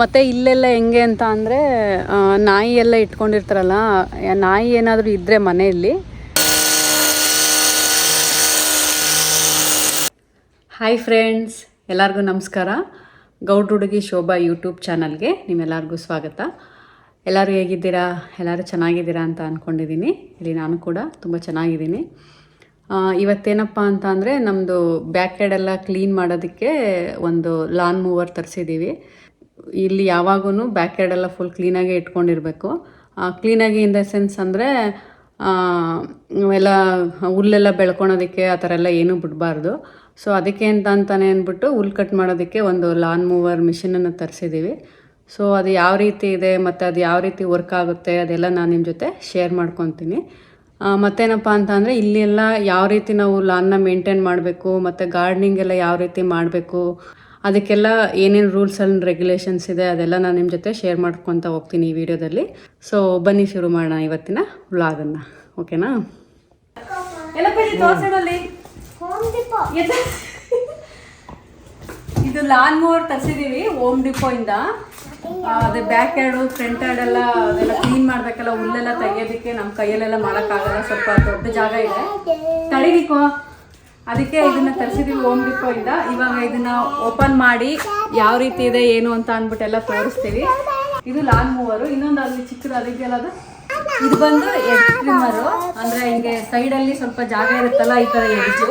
ಮತ್ತು ಇಲ್ಲೆಲ್ಲ ಹೆಂಗೆ ಅಂತ ಅಂದರೆ ನಾಯಿ ಎಲ್ಲ ಇಟ್ಕೊಂಡಿರ್ತಾರಲ್ಲ ನಾಯಿ ಏನಾದರೂ ಇದ್ದರೆ ಮನೆಯಲ್ಲಿ. ಹಾಯ್ ಫ್ರೆಂಡ್ಸ್ ಎಲ್ಲರಿಗೂ ನಮಸ್ಕಾರ. ಗೌಡ್ ಹುಡುಗಿ ಶೋಭಾ ಯೂಟ್ಯೂಬ್ ಚಾನಲ್ಗೆ ನಿಮ್ಮೆಲ್ಲರಿಗೂ ಸ್ವಾಗತ. ಎಲ್ಲರೂ ಹೇಗಿದ್ದೀರಾ? ಎಲ್ಲರೂ ಚೆನ್ನಾಗಿದ್ದೀರಾ ಅಂತ ಅಂದ್ಕೊಂಡಿದ್ದೀನಿ ಇಲ್ಲಿ ನಾನು ಕೂಡ ತುಂಬ ಚೆನ್ನಾಗಿದ್ದೀನಿ. ಇವತ್ತೇನಪ್ಪ ಅಂತ ಅಂದರೆ ನಮ್ಮದು ಬ್ಯಾಕ್ ಎಲ್ಲ ಕ್ಲೀನ್ ಮಾಡೋದಕ್ಕೆ ಒಂದು ಲಾನ್ ಮೂವರ್ ತರಿಸಿದ್ದೀವಿ. ಇಲ್ಲಿ ಯಾವಾಗೂ ಬ್ಯಾಕ್ ಯಾರ್ಡೆಲ್ಲ ಫುಲ್ ಕ್ಲೀನಾಗಿ ಇಟ್ಕೊಂಡಿರಬೇಕು. ಕ್ಲೀನಾಗಿ ಇನ್ ದ ಸೆನ್ಸ್ ಅಂದರೆ ಎಲ್ಲ ಹುಲ್ಲೆಲ್ಲ ಬೆಳ್ಕೊಳೋದಕ್ಕೆ ಆ ಥರ ಎಲ್ಲ ಏನೂ ಬಿಡಬಾರ್ದು. ಸೊ ಅದಕ್ಕೆ ಅಂತ ಅಂತಲೇ ಅಂದ್ಬಿಟ್ಟು ಹುಲ್ ಕಟ್ ಮಾಡೋದಕ್ಕೆ ಒಂದು ಲಾನ್ ಮೂವರ್ ಮಿಷಿನನ್ನು ತರಿಸಿದ್ದೀವಿ ಸೊ ಅದು ಯಾವ ರೀತಿ ಇದೆ, ಮತ್ತು ಅದು ಯಾವ ರೀತಿ ವರ್ಕ್ ಆಗುತ್ತೆ, ಅದೆಲ್ಲ ನಾನು ನಿಮ್ಮ ಜೊತೆ ಶೇರ್ ಮಾಡ್ಕೊತೀನಿ. ಮತ್ತೇನಪ್ಪ ಅಂತ ಅಂದರೆ ಇಲ್ಲಿ ಎಲ್ಲ ಯಾವ ರೀತಿ ನಾವು ಲಾನ್ನ ಮೇಂಟೈನ್ ಮಾಡಬೇಕು, ಮತ್ತು ಗಾರ್ಡನಿಂಗ್ ಎಲ್ಲ ಯಾವ ರೀತಿ ಮಾಡಬೇಕು ಅದಕ್ಕೆಲ್ಲ ಏನೇನು ರೂಲ್ಸ್ ಆ್ಯಂಡ್ ರೆಗ್ಯುಲೇಷನ್ಸ್ ಇದೆ ಅದೆಲ್ಲ ನಾನು ನಿಮ್ಮ ಜೊತೆ ಶೇರ್ ಮಾಡ್ಕೊತ ಹೋಗ್ತೀನಿ ಈ ವಿಡಿಯೋದಲ್ಲಿ. ಸೊ ಬನ್ನಿ ಶುರು ಮಾಡೋಣ ಇವತ್ತಿನ ವ್ಲಾಗನ್ನು ಓಕೆನಾ ಇದು ಲಾನ್ ಮೋರ್ ತರಿಸಿದೀವಿ ಓಮ್ ಡಿಪೋ ಇಂದ. ಅದೇ ಬ್ಯಾಕ್ ಯಾರ್ಡು ಫ್ರಂಟ್ ಯಾರ್ಡ್ ಎಲ್ಲ ಅದೆಲ್ಲ ಕ್ಲೀನ್ ಮಾಡ್ಬೇಕಲ್ಲ, ಹುಲ್ಲೆಲ್ಲ ತೆಗಿಯೋದಕ್ಕೆ ನಮ್ಮ ಕೈಯಲ್ಲೆಲ್ಲ ಮಾಡೋಕ್ಕಾಗಲ್ಲ, ಸ್ವಲ್ಪ ದೊಡ್ಡ ಜಾಗ ಇದೆ. ತಡಿದಿಕೋ ಅದಕ್ಕೆ ಇದನ್ನ ತರಿಸಿದೀವಿ ಓಮ್ ಡಿಪೋ ಇಂದ. ಇವಾಗ ಇದನ್ನ ಓಪನ್ ಮಾಡಿ ಯಾವ ರೀತಿ ಇದೆ, ಏನು ಅಂತ ಅಂದ್ಬಿಟ್ಟೆಲ್ಲ ತೋರಿಸ್ತೀವಿ. ಇದು ಲಾನ್ ಮೂವರು ಇನ್ನೊಂದು ಅಲ್ಲಿ ಚಿಕ್ಕದು ಅದಕ್ಕೆಲ್ಲ ಅದು? ಇದು ಬಂದು ಎಗ್ ಅಂದ್ರೆ ಹಿಂಗೆ ಸೈಡಲ್ಲಿ ಸ್ವಲ್ಪ ಜಾಗ ಇರುತ್ತಲ್ಲ ಈ ತರ ಎಡ್ಜು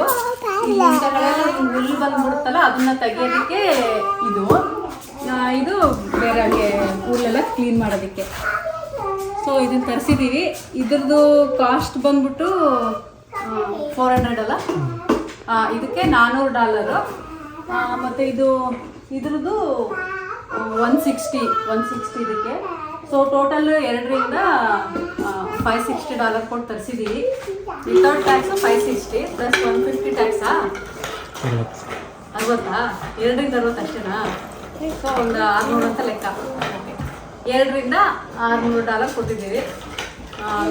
ಹುಲ್ಲು ಬಂದ್ಬಿಡುತ್ತಲ್ಲ, ಅದನ್ನ ತೆಗಿಯೋದಕ್ಕೆ ಇದು. ಇದು ಬೇರೆ ಹಂಗೆ ಹುಲ್ಲೆಲ್ಲ ಕ್ಲೀನ್ ಮಾಡೋದಕ್ಕೆ. ಸೊ ಇದನ್ನ ತರಿಸಿದ್ದೀವಿ ಇದ್ರದ್ದು ಕಾಸ್ಟ್ ಬಂದ್ಬಿಟ್ಟು ಫೋರ್ ಹಂಡ್ರೆಡ್ ಅಲ್ಲ? ಇದಕ್ಕೆ ನಾನ್ನೂರು ಡಾಲರು. ಮತ್ತು ಇದು, ಇದ್ರದ್ದು ಒನ್ ಸಿಕ್ಸ್ಟಿ ಒನ್ ಸಿಕ್ಸ್ಟಿ ಇದಕ್ಕೆ. ಸೊ ಟೋಟಲ್ ಎರಡರಿಂದ ಫೈವ್ ಸಿಕ್ಸ್ಟಿ ಡಾಲರ್ ಕೊಟ್ಟು ತರಿಸಿದ್ದೀವಿ without tax five sixty plus one fifty ಟ್ಯಾಕ್ಸಾ ಅರವತ್ತಾ? ಎರಡರಿಂದ ಅರವತ್ತು ಅಷ್ಟೇನಾ? ಸೊ ಒಂದು ಆರುನೂರು ಅಂತ ಲೆಕ್ಕ. ಎರಡರಿಂದ ಆರುನೂರು ಡಾಲರ್ ಕೊಟ್ಟಿದ್ದೀವಿ.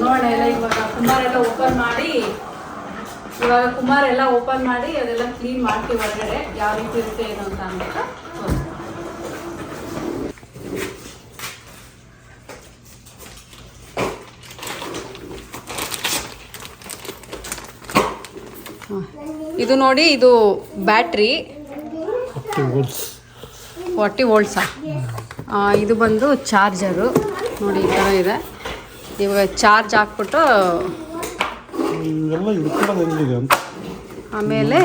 ನೋಡೋಣ ಎಲ್ಲ ಇವಾಗ ಕುಮಾರ್ ಎಲ್ಲ ಓಪನ್ ಮಾಡಿ ಇವಾಗ ಕುಮಾರ್ ಎಲ್ಲ ಓಪನ್ ಮಾಡಿ ಅದೆಲ್ಲ ಕ್ಲೀನ್ ಮಾಡ್ತೀವಿ ಹೊರಗಡೆ. ಯಾವ ರೀತಿ ಇರುತ್ತೆ ಏನು ಅಂತ ಅಂದ್ಬಿಟ್ಟು. ಇದು ನೋಡಿ ಇದು ಬ್ಯಾಟ್ರಿ. ಫಾರ್ಟಿ ವೋಲ್ಟ್ಸಾ. ಇದು ಬಂದು ಚಾರ್ಜರು. ನೋಡಿ ಈ ಥರ ಇದೆ. ಇವಾಗ ಚಾರ್ಜ್ ಹಾಕ್ಬಿಟ್ಟು ಇವೆಲ್ಲ ಹಿಡ್ಕೊಳ್ಳೋದು ಹೆಂಗಿದೆ ಅಂತ ಆಮೇಲೆ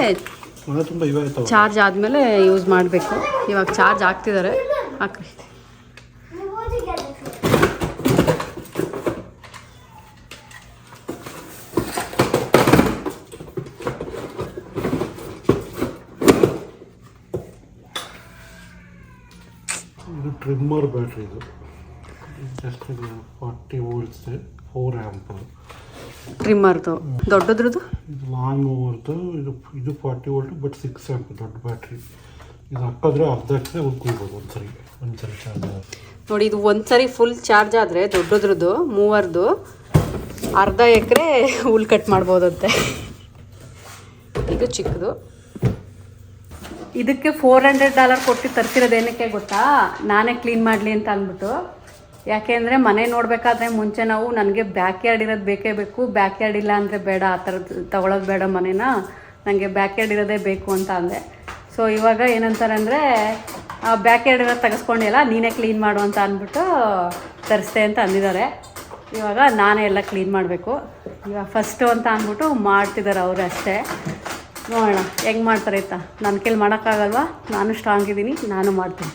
ಮನೆ ತುಂಬ ಇವೆ ಆಯ್ತವ ಚಾರ್ಜ್ ಆದಮೇಲೆ ಯೂಸ್ ಮಾಡಬೇಕು. ಇವಾಗ ಚಾರ್ಜ್ ಹಾಕ್ತಿದ್ದಾರೆ ಹಾಕ್ರಿ. ಇದು ಟ್ರಿಮ್ಮರ್ ಬ್ಯಾಟ್ರಿ ಇದು. ಜಸ್ಟ್ ಇದು ಫಾರ್ಟಿ ವೋಲ್ಟ್ಸ್ ಫೋರ್ ಆ್ಯಂಪ್ ಟ್ರಿಮ್ಮರ್ದು ದೊಡ್ಡದ್ರದ್ದು? ಇದು ಲಾಂಗ್ ಓವರ್ದು ಇದು ಇದು forty volt but six amp ದೊಡ್ಡ ಬ್ಯಾಟ್ರಿ ಇದು ಹಾಕಿದ್ರೆ ಅರ್ಧ ಹಾಕಿದ್ರೆ ಉಳ್ಕೊಳ್ಬೋದು ಒಂದ್ಸರಿ ಒಂದ್ಸರಿ ಚಾರ್ಜ್ ನೋಡಿ ಇದು ಒಂದ್ಸರಿ ಫುಲ್ ಚಾರ್ಜ್ ಆದರೆ ದೊಡ್ಡದ್ರದ್ದು ಮೂವರ್ದು ಅರ್ಧ ಎಕರೆ ಹುಲ್ ಕಟ್ ಮಾಡ್ಬೋದಂತೆ. ಇದು ಚಿಕ್ಕದು. ಇದಕ್ಕೆ ಫೋರ್ ಹಂಡ್ರೆಡ್ ಡಾಲರ್ ಕೊಟ್ಟು ತರ್ತಿರೋದೇನಕ್ಕೆ ಏನಕ್ಕೆ ಗೊತ್ತಾ? ನಾನೇ ಕ್ಲೀನ್ ಮಾಡಲಿ ಅಂತ ಅಂದ್ಬಿಟ್ಟು. ಯಾಕೆ ಅಂದರೆ ಮನೆ ನೋಡಬೇಕಾದ್ರೆ ಮುಂಚೆ ನಾವು ನನಗೆ ಬ್ಯಾಕ್ ಯಾರ್ಡ್ ಇರೋದು ಬೇಕೇ ಬೇಕು ಬ್ಯಾಕ್ ಯಾರ್ಡ್ ಇಲ್ಲ ಅಂದರೆ ಬೇಡ, ಆ ಥರದ್ದು ತೊಗೊಳೋದು ಬೇಡ ಮನೇನ ನನಗೆ ಬ್ಯಾಕ್ ಯಾರ್ಡ್ ಇರೋದೇ ಬೇಕು ಅಂತ ಅಂದೆ. ಸೊ ಇವಾಗ ಏನಂತಾರೆ ಅಂದರೆ ಬ್ಯಾಕ್ ಯಾರ್ಡ್ ಇರೋದು ತೆಗೆಸ್ಕೊಂಡಿಲ್ಲ ನೀನೇ ಕ್ಲೀನ್ ಮಾಡು ಅಂತ ಅಂದ್ಬಿಟ್ಟು ತರಿಸ್ದೆ ಅಂತ ಅಂದಿದ್ದಾರೆ. ಇವಾಗ ನಾನೇ ಎಲ್ಲ ಕ್ಲೀನ್ ಮಾಡಬೇಕು. ಇವಾಗ ಫಸ್ಟು ಅಂತ ಅಂದ್ಬಿಟ್ಟು ಮಾಡ್ತಿದ್ದಾರೆ ಅವರು ಅಷ್ಟೇ. ನೋಡೋಣ, ಹೆಂಗೆ ಮಾಡ್ತಾರೆ ಆಯ್ತಾ? ನನ್ನ ಕೈಲಿ ಮಾಡೋಕ್ಕಾಗಲ್ವಾ? ನಾನು ಸ್ಟ್ರಾಂಗ್ ಇದ್ದೀನಿ ನಾನು ಮಾಡ್ತೀನಿ.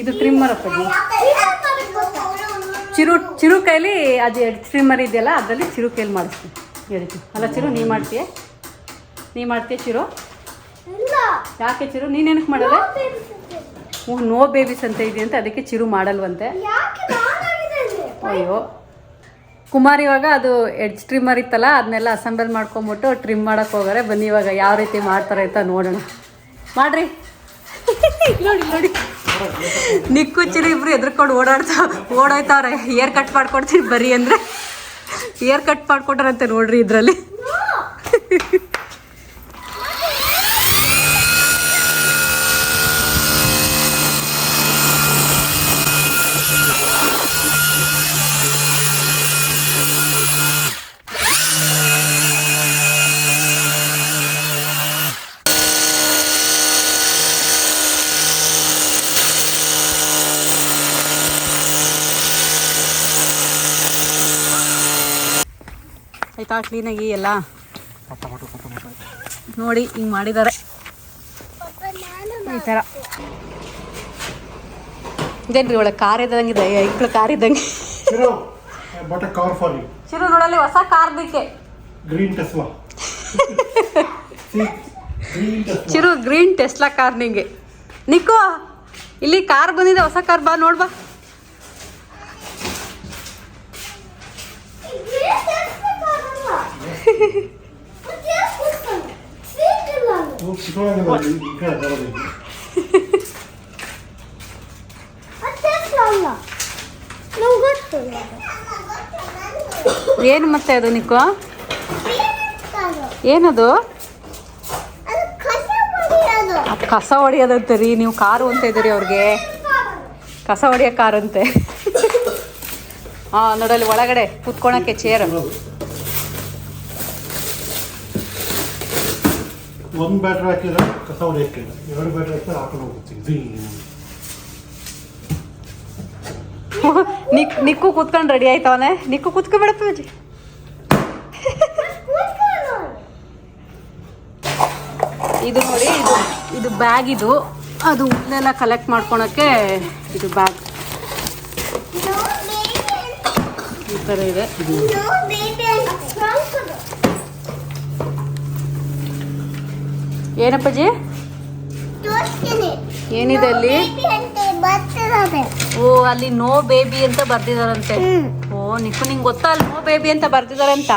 ಇದು ಟ್ರಿಮ್ಮರ್ ಅಪ್ಪಾಜಿ ಚಿರು ಚಿರು ಕೈಲಿ ಅದು ಟ್ರಿಮ್ಮರ್ ಇದೆಯಲ್ಲ, ಅದರಲ್ಲಿ ಚಿರು ಕೈಲಿ ಮಾಡಿಸ್ತೀನಿ ಹೇಳ್ತೀನಿ ಅಲ್ಲ ಚಿರು, ನೀ ಮಾಡ್ತೀಯ? ನೀ ಮಾಡ್ತೀಯ ಚಿರು? ಯಾಕೆ ಚಿರು? ನೀನೇನಕ್ಕೆ ಮಾಡಲ್ಲ ಹ್ಞೂ ನೋ ಬೇಬೀಸ್ ಅಂತ ಇದೆಯಂತೆ ಅದಕ್ಕೆ ಚಿರು ಮಾಡಲ್ವಂತೆ. ಅಯ್ಯೋ. ಕುಮಾರ್ ಇವಾಗ ಅದು ಎಡ್ಜ್ ಟ್ರಿಮ್ಮರ್ ಇತ್ತಲ್ಲ ಅದನ್ನೆಲ್ಲ ಅಸೆಂಬಲ್ ಮಾಡ್ಕೊಂಬಿಟ್ಟು ಟ್ರಿಮ್ ಮಾಡೋಕ್ಕೆ ಹೋಗಾರೆ. ಬನ್ನಿ ಇವಾಗ ಯಾವ ರೀತಿ ಮಾಡ್ತಾರೆ ಅಂತ ನೋಡೋಣ. ಮಾಡ್ರಿ. ನೋಡಿ ನೋಡಿ. ನಿಕ್ಕು ಚಿಲಿ ಇಬ್ರು ಎದ್ರಕೊಂಡು ಓಡಾಡ್ತಾ ಓಡಾಯ್ತಾವ್ರೆ ಏರ್ ಕಟ್ ಮಾಡ್ಕೊಡ್ತೀನಿ ಬರೀ ಅಂದರೆ. ಏರ್ ಕಟ್ ಮಾಡ್ಕೊಟ್ರಂತೆ ನೋಡ್ರಿ ಇದರಲ್ಲಿ. ಆಯ್ತಾ ಕ್ಲೀನಾಗಿ ಎಲ್ಲ. ನೋಡಿ ಹಿಂಗೆ ಮಾಡಿದ್ದಾರೆ ಈ ಥರ ಇದೇನ್ರಿ ಒಳಗೆ ಕಾರ್ ಇದ್ದಂಗಿದೆ ಐಕ್ಳು ಕಾರ್ ಇದ್ದಂಗೆ. ಚಿರೋ ನೋಡಲ್ಲಿ ಹೊಸ ಕಾರ್ ಬೇಕೆ? ಗ್ರೀನ್ ಟೆಸ್ಲಾ ಗ್ರೀನ್ ಚಿರು ಗ್ರೀನ್ ಟೆಸ್ಲಾ ಕಾರ್ ನಿಂಗೆ. ನಿಕ್ಕು ಇಲ್ಲಿ ಕಾರ್ ಬಂದಿದೆ ಹೊಸ ಕಾರ್ ಬಾ ನೋಡ್ಬಾ ಚಿಕ್ಕವಾಗಿಲ್ಲ ಈ ಕಡೆ ಬರೋದು ಈಗ. ಏನು ಮತ್ತೆ ಅದು ನಿಕ್ಕು ಏನದು? ಕಸ ಹೊಡಿಯೋದಂತೆ ರೀ, ನೀವು ಕಾರು ಅಂತ ಇದ್ದೀರಿ ಅವ್ರಿಗೆ. ಕಸ ಹೊಡೆಯೋ ಕಾರಂತೆ. ಹಾಂ ನೋಡಲ್ಲಿ ಒಳಗಡೆ ಕೂತ್ಕೊಳಕ್ಕೆ ಚೇರ್ ಒಂದು ಬ್ಯಾಟ್ರಿ ಹಾಕಿದ್ರೆ ಕಸ ಹೊಡೆಯಕ್ಕೆ ಎರಡು ಬ್ಯಾಟ್ರಿ ಹಾಕಿದ್ರೆ ಹಾಕೊಂಡು ಹೋಗುತ್ತೆ. ನಿಕ್ ನಿಕ್ಕು ಕೂತ್ಕೊಂಡು ರೆಡಿ ಆಯ್ತವನೆ ನಿಕ್ಕು ಕೂತ್ಕೊಬೇಡಪ್ಪ ಪೂಜೆ. ಇದು ನೋಡಿ ಇದು ಇದು ಬ್ಯಾಗ್ ಇದು. ಅದು ಹುಲ್ಲೆಲ್ಲ ಕಲೆಕ್ಟ್ ಮಾಡ್ಕೊಳಕ್ಕೆ ಇದು ಬ್ಯಾಗ್ ಈ ಥರ ಇದೆ. ಏನಪ್ಪಜ್ಜಿ ಏನಿದೆ ಅಲ್ಲಿ? ಓ ಅಲ್ಲಿ ನೋ ಬೇಬಿ ಅಂತ ಬರ್ದಿದಾರಂತೆ. ಓ ನಿಕ್ಕು ನಿಂಗೆ ಗೊತ್ತಾ ಅಲ್ಲಿ ನೋ ಬೇಬಿ ಅಂತ ಬರ್ದಿದಾರಂತ?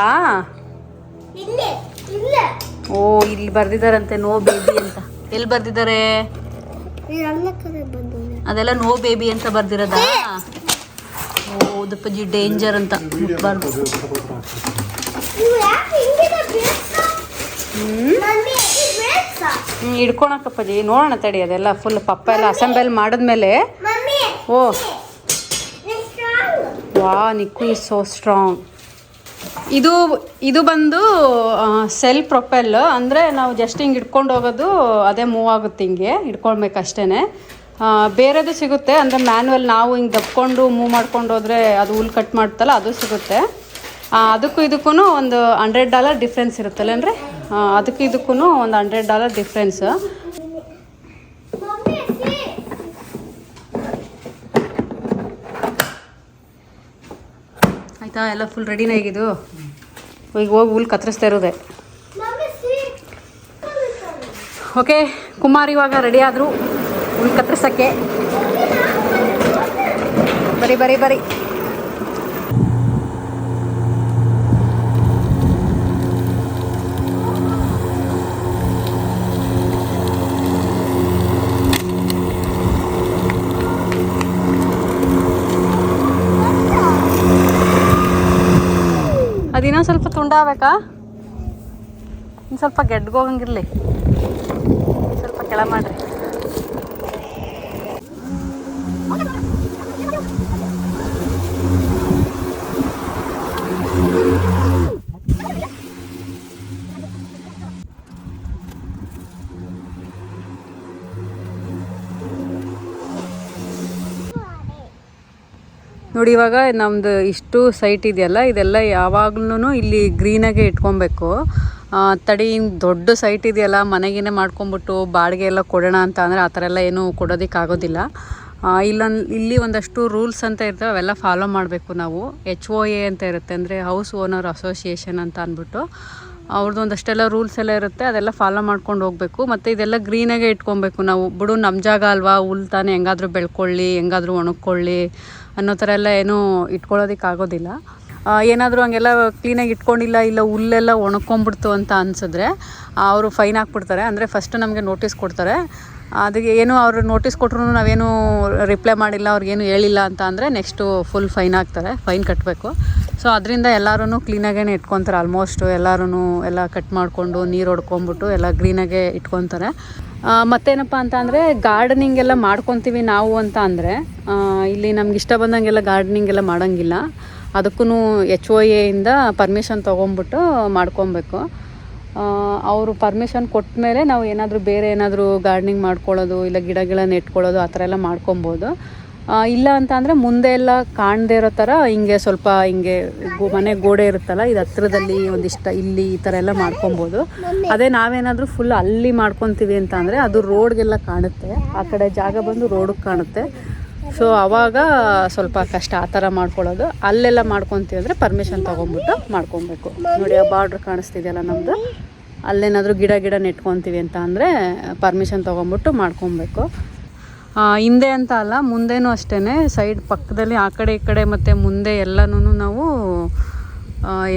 ಓ ಇಲ್ಲಿ ಬರ್ದಿದಾರಂತೆ ನೋ ಬೇಬಿ ಅಂತ. ಎಲ್ಲಿ ಬರ್ದಿದ್ದಾರೆ? ಅದೆಲ್ಲ ನೋ ಬೇಬಿ ಅಂತ ಬರ್ದಿರೋದಾ? ಓ ಉದಪ್ಪಜ್ಜಿ ಡೇಂಜರ್ ಅಂತ. ಬರ್ಬೋದು ಬರ್ದು. ಹ್ಞೂ ಹಿಡ್ಕೊಳಕಪ್ಪಜ್ಜಿ ನೋಡೋಣ ತಡಿ ಅದೆಲ್ಲ ಫುಲ್ ಪಪ್ಪ ಎಲ್ಲ ಅಸೆಂಬಲ್ ಮಾಡಿದ್ಮೇಲೆ. ಓ. ವಾ ನಿಕ್ಕು ಇಸ್ ಸೋ ಸ್ಟ್ರಾಂಗ್ ಇದು ಇದು ಬಂದು ಸೆಲ್ ಪ್ರೊಪೆಲ್ ಅಂದರೆ ನಾವು ಜಸ್ಟ್ ಹಿಂಗೆ ಹಿಡ್ಕೊಂಡು ಹೋಗೋದು ಅದೇ ಮೂವ್ ಆಗುತ್ತೆ ಹಿಂಗೆ ಇಟ್ಕೊಳ್ಬೇಕಷ್ಟೇ ಬೇರೆದು ಸಿಗುತ್ತೆ ಅಂದರೆ ಮ್ಯಾನ್ಯಲ್ ನಾವು ಹಿಂಗೆ ದಬ್ಕೊಂಡು ಮೂವ್ ಮಾಡ್ಕೊಂಡು ಹೋದರೆ ಅದು ಹುಲ್ ಕಟ್ ಮಾಡ್ತಲ್ಲ ಅದು ಸಿಗುತ್ತೆ. ಅದಕ್ಕೂ ಇದಕ್ಕೂ ಒಂದು ಹಂಡ್ರೆಡ್ ಡಾಲರ್ ಡಿಫ್ರೆನ್ಸ್ ಇರುತ್ತಲ್ಲ ಅಂದರೆ ಅದಕ್ಕೂ ಇದಕ್ಕೂ ಒಂದು ಹಂಡ್ರೆಡ್ ಡಾಲರ್ ಡಿಫ್ರೆನ್ಸ್ ಆಯಿತಾ, ಎಲ್ಲ ಫುಲ್ ರೆಡಿನೇ ಆಗಿದ್ದು? ಈಗ ಹೋಗಿ ಹುಲ್ ಕತ್ತರಿಸ್ತಾ ಇರೋದೆ. ಓಕೆ ಕುಮಾರ್ ಇವಾಗ ರೆಡಿ ಆದರು ಹುಲ್ ಕತ್ತರಿಸೋಕ್ಕೆ. ಬರಿ ಬರಿ ಬರಿ. ಅದಿನ್ನೂ ಸ್ವಲ್ಪ ತುಂಡಾಗಬೇಕಾ ಇನ್ನು ಸ್ವಲ್ಪ ಗೆಡ್ಗೋಗಂಗಿರಲಿ. ಸ್ವಲ್ಪ ಕೆಳ ಮಾಡ್ರಿ. ನೋಡಿ, ಇವಾಗ ನಮ್ದು ಇಷ್ಟು ಸೈಟ್ ಇದೆಯಲ್ಲ, ಇದೆಲ್ಲ ಯಾವಾಗ್ಲೂ ಇಲ್ಲಿ ಗ್ರೀನಾಗೆ ಇಟ್ಕೊಬೇಕು. ತಡಿ ದೊಡ್ಡ ಸೈಟ್ ಇದೆಯಲ್ಲ, ಮನೆಗೇನೆ ಮಾಡ್ಕೊಂಬಿಟ್ಟು ಬಾಡಿಗೆ ಎಲ್ಲ ಕೊಡೋಣ ಅಂತ ಅಂದರೆ ಆ ಥರ ಎಲ್ಲ ಏನೂ ಕೊಡೋದಕ್ಕಾಗೋದಿಲ್ಲ. ಇಲ್ಲೊಂದು, ಇಲ್ಲಿ ಒಂದಷ್ಟು ರೂಲ್ಸ್ ಅಂತ ಇರ್ತವೆ, ಅವೆಲ್ಲ ಫಾಲೋ ಮಾಡಬೇಕು ನಾವು. ಎಚ್ ಒ ಎ ಅಂತ ಇರುತ್ತೆ, ಅಂದರೆ ಹೌಸ್ ಓನರ್ ಅಸೋಸಿಯೇಷನ್ ಅಂತ ಅಂದ್ಬಿಟ್ಟು. ಅವ್ರದ್ದು ಒಂದಷ್ಟೆಲ್ಲ ರೂಲ್ಸ್ ಎಲ್ಲ ಇರುತ್ತೆ, ಅದೆಲ್ಲ ಫಾಲೋ ಮಾಡ್ಕೊಂಡು ಹೋಗಬೇಕು. ಮತ್ತು ಇದೆಲ್ಲ ಗ್ರೀನಾಗೆ ಇಟ್ಕೊಬೇಕು ನಾವು. ಬಿಡು ನಮ್ಮ ಜಾಗ ಅಲ್ವಾ ಹುಲ್ ತಾನೇ, ಹೆಂಗಾದ್ರೂ ಬೆಳ್ಕೊಳ್ಳಿ, ಹೆಂಗಾದ್ರೂ ಒಣಗ್ಕೊಳ್ಳಿ. ಅನ್ನೋ ಥರ ಎಲ್ಲ ಏನೂ ಇಟ್ಕೊಳ್ಳೋದಕ್ಕಾಗೋದಿಲ್ಲ ಏನಾದರೂ ಹಂಗೆಲ್ಲ ಕ್ಲೀನಾಗಿ ಇಟ್ಕೊಂಡಿಲ್ಲ, ಇಲ್ಲ ಹುಲ್ಲೆಲ್ಲ ಒಣಕೊಂಬಿಡ್ತು ಅಂತ ಅನ್ಸಿದ್ರೆ ಅವರು ಫೈನ್ ಹಾಕ್ಬಿಡ್ತಾರೆ ಅಂದರೆ ಫಸ್ಟ್ ನಮಗೆ ನೋಟಿಸ್ ಕೊಡ್ತಾರೆ. ಅದಕ್ಕೆ ಏನು ಅವರು ನೋಟಿಸ್ ಕೊಟ್ಟರು ನಾವೇನು ರಿಪ್ಲೈ ಮಾಡಿಲ್ಲ ಅವ್ರಿಗೇನು ಹೇಳಿಲ್ಲ ಅಂತ ಅಂದರೆ ನೆಕ್ಸ್ಟು ಫುಲ್ ಫೈನ್ ಹಾಕ್ತಾರೆ ಫೈನ್ ಕಟ್ಟಬೇಕು ಸೊ ಅದರಿಂದ ಎಲ್ಲರೂ ಕ್ಲೀನಾಗೇ ಇಟ್ಕೊತಾರೆ. ಆಲ್ಮೋಸ್ಟು ಎಲ್ಲರೂ ಎಲ್ಲ ಕಟ್ ಮಾಡಿಕೊಂಡು ನೀರು ಹೊಡ್ಕೊಂಬಿಟ್ಟು ಎಲ್ಲ ಗ್ರೀನಾಗೆ ಇಟ್ಕೊತಾರೆ. ಮತ್ತೇನಪ್ಪ ಅಂತ ಅಂದರೆ ಗಾರ್ಡನಿಂಗ್ ಎಲ್ಲ ಮಾಡ್ಕೊತೀವಿ ನಾವು ಅಂತ ಅಂದರೆ ಇಲ್ಲಿ ನಮ್ಗೆ ಇಷ್ಟ ಬಂದಂಗೆಲ್ಲ ಗಾರ್ಡನಿಂಗ್ ಎಲ್ಲ ಮಾಡೋಂಗಿಲ್ಲ. ಅದಕ್ಕೂ ಎಚ್ ಒ ಎಯಿಂದ ಪರ್ಮಿಷನ್ ತೊಗೊಂಬಿಟ್ಟು ಮಾಡ್ಕೊಬೇಕು. ಅವರು ಪರ್ಮಿಷನ್ ಕೊಟ್ಟ ಮೇಲೆ ನಾವು ಏನಾದರೂ ಬೇರೆ ಏನಾದರೂ ಗಾರ್ಡನಿಂಗ್ ಮಾಡ್ಕೊಳ್ಳೋದು, ಇಲ್ಲ ಗಿಡ ನೆಟ್ಕೊಳ್ಳೋದು, ಆ ಥರ ಎಲ್ಲ ಮಾಡ್ಕೊಬೋದು. ಇಲ್ಲ ಅಂತ ಅಂದರೆ ಮುಂದೆ ಎಲ್ಲ ಕಾಣದೇ ಇರೋ ಥರ ಹಿಂಗೆ ಸ್ವಲ್ಪ ಹಿಂಗೆ ಮನೆ ಗೋಡೆ ಇರುತ್ತಲ್ಲ, ಇದು ಹತ್ರದಲ್ಲಿ ಒಂದಿಷ್ಟ ಇಲ್ಲಿ ಈ ಥರ ಎಲ್ಲ ಮಾಡ್ಕೊಬೋದು. ಅದೇ ನಾವೇನಾದರೂ ಫುಲ್ ಅಲ್ಲಿ ಮಾಡ್ಕೊತೀವಿ ಅಂತ ಅಂದರೆ ಅದು ರೋಡ್ಗೆಲ್ಲ ಕಾಣುತ್ತೆ. ಆ ಕಡೆ ಜಾಗ ಬಂದು ರೋಡಿಗೆ ಕಾಣುತ್ತೆ. ಸೊ ಅವಾಗ ಸ್ವಲ್ಪ ಕಷ್ಟ ಆ ಥರ ಮಾಡ್ಕೊಳ್ಳೋದು. ಅಲ್ಲೆಲ್ಲ ಮಾಡ್ಕೊತೀವಿ ಅಂದರೆ ಪರ್ಮಿಷನ್ ತೊಗೊಂಬಿಟ್ಟು ಮಾಡ್ಕೊಬೇಕು. ನೋಡಿ, ಆ ಬಾರ್ಡ್ರ್ ಕಾಣಿಸ್ತಿದೆಯಲ್ಲ ನಮ್ಮದು ಅಲ್ಲೇನಾದರೂ ಗಿಡ ಗಿಡ ನೆಟ್ಕೊತೀವಿ ಅಂತ ಅಂದರೆ ಪರ್ಮಿಷನ್ ತೊಗೊಂಬಿಟ್ಟು ಮಾಡ್ಕೊಬೇಕು. ಹಿಂದೆ ಅಂತ ಅಲ್ಲ, ಮುಂದೆನೂ ಅಷ್ಟೇ ಸೈಡ್ ಪಕ್ಕದಲ್ಲಿ ಆ ಕಡೆ ಈ ಕಡೆ ಮತ್ತು ಮುಂದೆ ಎಲ್ಲನೂ ನಾವು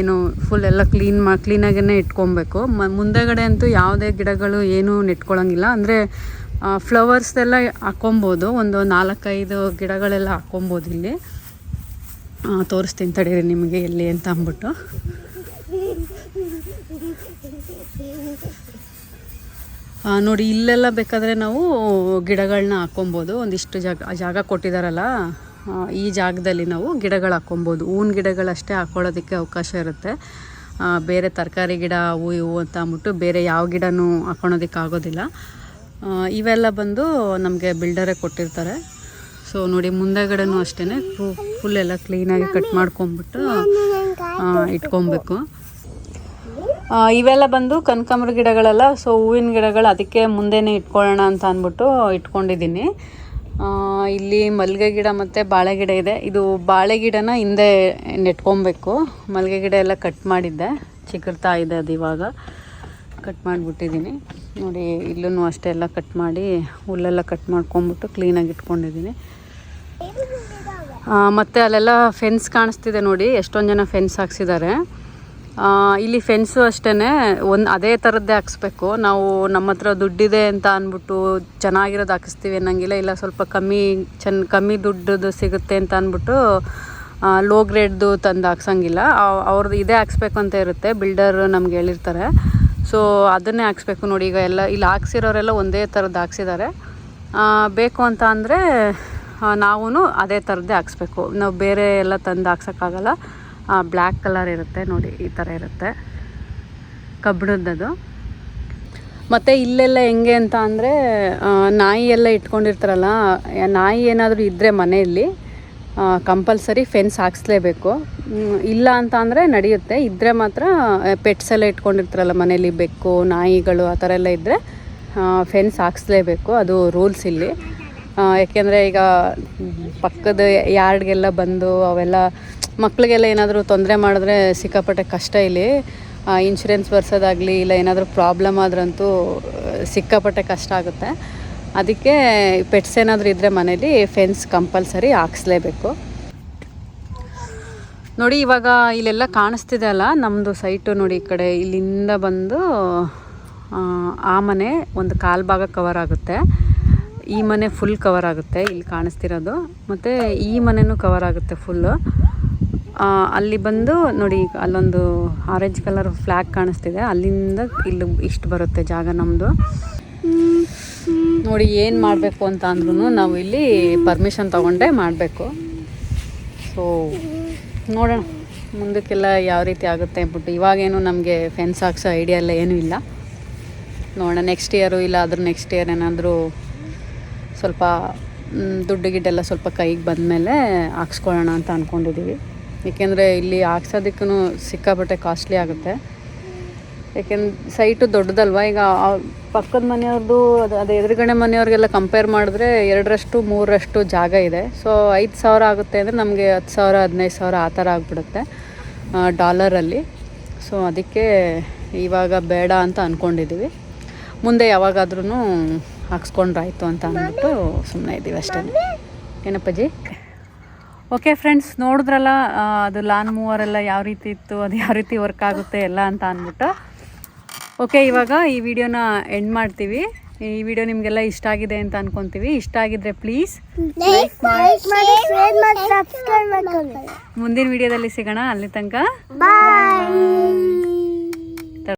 ಏನು ಫುಲ್ ಎಲ್ಲ ಕ್ಲೀನ್ ಮಾ ಕ್ಲೀನಾಗೇ ಇಟ್ಕೊಬೇಕು. ಮ, ಮುಂದೆಗಡೆ ಅಂತೂ ಯಾವುದೇ ಗಿಡಗಳು ಏನೂ ನೆಟ್ಕೊಳ್ಳೋಂಗಿಲ್ಲ ಅಂದರೆ ಫ್ಲವರ್ಸ್ದೆಲ್ಲ ಹಾಕ್ಕೊಬೋದು. ಒಂದು ನಾಲ್ಕೈದು ಗಿಡಗಳೆಲ್ಲ ಹಾಕ್ಕೊಬೋದು ಇಲ್ಲಿ. ತೋರಿಸ್ತೀನಿ ತಡೀರಿ ನಿಮಗೆ ಎಲ್ಲಿ ಅಂತ ಅಂದ್ಬಿಟ್ಟು. ನೋಡಿ, ಇಲ್ಲೆಲ್ಲ ಬೇಕಾದರೆ ನಾವು ಗಿಡಗಳನ್ನ ಹಾಕ್ಕೊಬೋದು. ಒಂದಿಷ್ಟು ಜಾಗ ಜಾಗ ಕೊಟ್ಟಿದ್ದಾರಲ್ಲ ಈ ಜಾಗದಲ್ಲಿ ನಾವು ಗಿಡಗಳು ಹಾಕ್ಕೊಬೋದು. ಹೂವಿನ ಗಿಡಗಳಷ್ಟೇ ಹಾಕ್ಕೊಳ್ಳೋದಕ್ಕೆ ಅವಕಾಶ ಇರುತ್ತೆ. ಬೇರೆ ತರಕಾರಿ ಗಿಡ ಹೂವು ಇವು ಅಂತ ಅಂದ್ಬಿಟ್ಟು ಬೇರೆ ಯಾವ ಗಿಡನೂ ಹಾಕ್ಕೊಳೋದಕ್ಕೆ ಆಗೋದಿಲ್ಲ. ಇವೆಲ್ಲ ಬಂದು ನಮಗೆ ಬಿಲ್ಡರೇ ಕೊಟ್ಟಿರ್ತಾರೆ. ಸೊ, ನೋಡಿ, ಮುಂದೆಗಡೆನೂ ಅಷ್ಟೇ ಫುಲ್ ಎಲ್ಲ ಕ್ಲೀನಾಗಿ ಕಟ್ ಮಾಡ್ಕೊಂಬಿಟ್ಟು ಇಟ್ಕೊಬೇಕು. ಇವೆಲ್ಲ ಬಂದು ಕನಕಾಂಬ್ರ ಗಿಡಗಳೆಲ್ಲ ಸೊ ಹೂವಿನ ಗಿಡಗಳು ಅದಕ್ಕೆ ಮುಂದೆನೇ ಇಟ್ಕೊಳ್ಳೋಣ ಅಂತ ಅಂದ್ಬಿಟ್ಟು ಇಟ್ಕೊಂಡಿದ್ದೀನಿ. ಇಲ್ಲಿ ಮಲ್ಲಿಗೆ ಗಿಡ ಮತ್ತು ಬಾಳೆ ಗಿಡ ಇದೆ. ಇದು ಬಾಳೆ ಗಿಡನ ಹಿಂದೆ ನೆಟ್ಕೊಬೇಕು. ಮಲ್ಲಿಗೆ ಗಿಡ ಎಲ್ಲ ಕಟ್ ಮಾಡಿದ್ದೆ. ಚಿಕ್ಕರ್ತಾ ಇದೆ ಅದು ಇವಾಗ. ಕಟ್ ಮಾಡಿಬಿಟ್ಟಿದ್ದೀನಿ. ನೋಡಿ ಇಲ್ಲೂ ಅಷ್ಟೇ ಎಲ್ಲ ಕಟ್ ಮಾಡಿ ಹುಲ್ಲೆಲ್ಲ ಕಟ್ ಮಾಡ್ಕೊಂಬಿಟ್ಟು ಕ್ಲೀನಾಗಿ ಇಟ್ಕೊಂಡಿದ್ದೀನಿ. ಮತ್ತು ಅಲ್ಲೆಲ್ಲ ಫೆನ್ಸ್ ಕಾಣಿಸ್ತಿದೆ ನೋಡಿ. ಎಷ್ಟೊಂದು ಜನ ಫೆನ್ಸ್ ಹಾಕ್ಸಿದ್ದಾರೆ. ಇಲ್ಲಿ ಫೆನ್ಸು ಅಷ್ಟೇ ಒಂದು ಅದೇ ಥರದ್ದೇ ಹಾಕ್ಸ್ಬೇಕು. ನಾವು ನಮ್ಮ ಹತ್ರ ದುಡ್ಡಿದೆ ಅಂತ ಅಂದ್ಬಿಟ್ಟು ಚೆನ್ನಾಗಿರೋದು ಹಾಕಿಸ್ತೀವಿ ಅನ್ನಂಗಿಲ್ಲ. ಇಲ್ಲ ಸ್ವಲ್ಪ ಕಮ್ಮಿ ಚೆನ್ನ ಕಮ್ಮಿ ದುಡ್ಡದು ಸಿಗುತ್ತೆ ಅಂತ ಅಂದ್ಬಿಟ್ಟು ಲೋ ಗ್ರೇಡ್ದು ತಂದು ಹಾಕ್ಸಂಗಿಲ್ಲ. ಅವ್- ಅವ್ರದ್ದು ಇದೇ ಹಾಕ್ಸ್ಬೇಕು ಅಂತ ಇರುತ್ತೆ. ಬಿಲ್ಡರ್ ನಮ್ಗೆ ಹೇಳಿರ್ತಾರೆ. ಸೊ ಅದನ್ನೇ ಹಾಕ್ಸ್ಬೇಕು ನೋಡಿ. ಈಗ ಎಲ್ಲ, ಇಲ್ಲಿ ಹಾಕ್ಸಿರೋರೆಲ್ಲ ಒಂದೇ ಥರದ್ದು ಹಾಕ್ಸಿದ್ದಾರೆ ಬೇಕು ಅಂತ ಅಂದರೆ ನಾವೂ ಅದೇ ಥರದ್ದೇ ಹಾಕ್ಸ್ಬೇಕು. ನಾವು ಬೇರೆ ಎಲ್ಲ ತಂದು ಹಾಕ್ಸೋಕ್ಕಾಗಲ್ಲ. ಬ್ಲ್ಯಾಕ್ ಕಲರ್ ಇರುತ್ತೆ ನೋಡಿ ಈ ಥರ ಇರುತ್ತೆ. ಕಬ್ಬಿಣದ್ದದು. ಮತ್ತು ಇಲ್ಲೆಲ್ಲ ಹೆಂಗೆ ಅಂತ ಅಂದರೆ ನಾಯಿ ಎಲ್ಲ ಇಟ್ಕೊಂಡಿರ್ತಾರಲ್ಲ ನಾಯಿ ಏನಾದರೂ ಇದ್ದರೆ ಮನೆಯಲ್ಲಿ ಕಂಪಲ್ಸರಿ ಫೆನ್ಸ್ ಹಾಕ್ಸ್ಲೇಬೇಕು. ಇಲ್ಲ ಅಂತ ಅಂದರೆ ನಡೆಯುತ್ತೆ. ಇದ್ದರೆ ಮಾತ್ರ ಪೆಟ್ಸ್ ಎಲ್ಲ ಇಟ್ಕೊಂಡಿರ್ತಾರಲ್ಲ ಮನೇಲಿ ಬೆಕ್ಕು ನಾಯಿಗಳು ಆ ಥರ ಎಲ್ಲ ಇದ್ದರೆ ಫೆನ್ಸ್ ಹಾಕ್ಸ್ಲೇಬೇಕು. ಅದು ರೂಲ್ಸ್ ಇಲ್ಲಿ. ಆ, ಯಾಕೆಂದರೆ ಈಗ ಪಕ್ಕದ ಯಾರ್ಡ್ಗೆಲ್ಲ ಬಂದು ಅವೆಲ್ಲ ಮಕ್ಕಳಿಗೆಲ್ಲ ಏನಾದರೂ ತೊಂದರೆ ಮಾಡಿದ್ರೆ ಸಿಕ್ಕಾಪಟ್ಟೆ ಕಷ್ಟ ಇಲ್ಲಿ. ಇನ್ಶೂರೆನ್ಸ್ ಬರ್ಸೋದಾಗಲಿ ಇಲ್ಲ ಏನಾದರೂ ಪ್ರಾಬ್ಲಮ್ ಆದ್ರಂತೂ ಸಿಕ್ಕಾಪಟ್ಟೆ ಕಷ್ಟ ಆಗುತ್ತೆ. ಅದಕ್ಕೆ ಪೆಟ್ಸ್ ಏನಾದರೂ ಇದ್ದರೆ ಮನೇಲಿ ಫೆನ್ಸ್ ಕಂಪಲ್ಸರಿ ಹಾಕ್ಸ್ಲೇಬೇಕು. ನೋಡಿ, ಇವಾಗ ಇಲ್ಲೆಲ್ಲ ಕಾಣಿಸ್ತಿದೆ ಅಲ್ಲ ನಮ್ಮದು ಸೈಟು ನೋಡಿ ಈ ಕಡೆ. ಇಲ್ಲಿಂದ ಬಂದು, ಆ ಮನೆ ಒಂದು ಕಾಲು ಭಾಗ ಕವರ್ ಆಗುತ್ತೆ. ಈ ಮನೆ ಫುಲ್ ಕವರ್ ಆಗುತ್ತೆ, ಇಲ್ಲಿ ಕಾಣಿಸ್ತಿರೋದು. ಮತ್ತು ಈ ಮನೆನೂ ಕವರ್ ಆಗುತ್ತೆ ಫುಲ್ಲು ಅಲ್ಲಿ ಬಂದು ನೋಡಿ, ಅಲ್ಲೊಂದು ಆರೆಂಜ್ ಕಲರ್ ಫ್ಲ್ಯಾಗ್ ಕಾಣಿಸ್ತಿದೆ. ಅಲ್ಲಿಂದ ಇಲ್ಲಿ ಇಷ್ಟು ಬರುತ್ತೆ ಜಾಗ ನಮ್ಮದು ನೋಡಿ, ಏನು ಮಾಡಬೇಕು ಅಂತ ಅಂದ್ರೂ ನಾವು ಇಲ್ಲಿ ಪರ್ಮಿಷನ್ ತೊಗೊಂಡೇ ಮಾಡಬೇಕು. ಸೊ ನೋಡೋಣ. ಮುಂದಕ್ಕೆಲ್ಲ ಯಾವ ರೀತಿ ಆಗುತ್ತೆ ಅಂದ್ಬಿಟ್ಟು. ಇವಾಗೇನು ನಮಗೆ ಫೆನ್ಸ್ ಹಾಕ್ಸೋ ಐಡಿಯಾ ಎಲ್ಲ ಏನೂ ಇಲ್ಲ. ನೋಡೋಣ ನೆಕ್ಸ್ಟ್ ಇಯರು ಇಲ್ಲ ಆದರೂ ನೆಕ್ಸ್ಟ್ ಇಯರ್ ಏನಾದರೂ ಸ್ವಲ್ಪ ದುಡ್ಡು ಗಿಡ್ಡೆಲ್ಲ ಸ್ವಲ್ಪ ಕೈಗೆ ಬಂದಮೇಲೆ ಹಾಕ್ಸ್ಕೊಳ್ಳೋಣ ಅಂತ ಅಂದ್ಕೊಂಡಿದ್ದೀವಿ ಏಕೆಂದರೆ ಇಲ್ಲಿ ಹಾಕ್ಸೋದಕ್ಕೂ ಸಿಕ್ಕಾಪಟ್ಟೆ ಕಾಸ್ಟ್ಲಿ ಆಗುತ್ತೆ. ಏಕೆಂದ್ರೆ ಸೈಟು ದೊಡ್ಡದಲ್ವ? ಈಗ ಪಕ್ಕದ ಮನೆಯವ್ರದ್ದು ಅದು ಅದು ಎದುರುಗಡೆ ಮನೆಯವ್ರಿಗೆಲ್ಲ ಕಂಪೇರ್ ಮಾಡಿದ್ರೆ ಎರಡರಷ್ಟು, ಮೂರರಷ್ಟು ಜಾಗ ಇದೆ. ಸೊ ಐದು ಸಾವಿರ ಆಗುತ್ತೆ ಅಂದರೆ ನಮಗೆ ಹತ್ತು ಸಾವಿರ, ಹದಿನೈದು ಸಾವಿರ ಆ ಥರ ಆಗಿಬಿಡುತ್ತೆ ಡಾಲರಲ್ಲಿ ಸೊ ಅದಕ್ಕೆ ಇವಾಗ ಬೇಡ ಅಂತ ಅಂದ್ಕೊಂಡಿದ್ದೀವಿ ಮುಂದೆ ಯಾವಾಗಾದ್ರೂ ಹಾಕ್ಸ್ಕೊಂಡ್ರಾಯ್ತು ಅಂತ ಅಂದ್ಬಿಟ್ಟು ಸುಮ್ಮನೆ ಇದ್ದೀವಿ ಅಷ್ಟೇ. ಏನಪ್ಪಾಜಿ? ಓಕೆ ಫ್ರೆಂಡ್ಸ್ ನೋಡಿದ್ರಲ್ಲ ಅದು ಲಾನ್ ಮೂವರ್ ಎಲ್ಲ ಯಾವ ರೀತಿ ಇತ್ತು ಅದು ಯಾವ ರೀತಿ ವರ್ಕ್ ಆಗುತ್ತೆ ಎಲ್ಲ ಅಂತ ಅಂದ್ಬಿಟ್ಟು. ಓಕೆ ಇವಾಗ ಈ ವಿಡಿಯೋನ ಎಂಡ್ ಮಾಡ್ತೀವಿ. ಈ ವಿಡಿಯೋ ನಿಮಗೆಲ್ಲ ಇಷ್ಟ ಆಗಿದೆ ಅಂತ ಅನ್ಕೊಂತೀವಿ. ಇಷ್ಟ ಆಗಿದ್ರೆ ಪ್ಲೀಸ್ ಮುಂದಿನ ವಿಡಿಯೋದಲ್ಲಿ ಸಿಗೋಣ ಅಲ್ಲಿ ತನಕ. ಬಾಯ್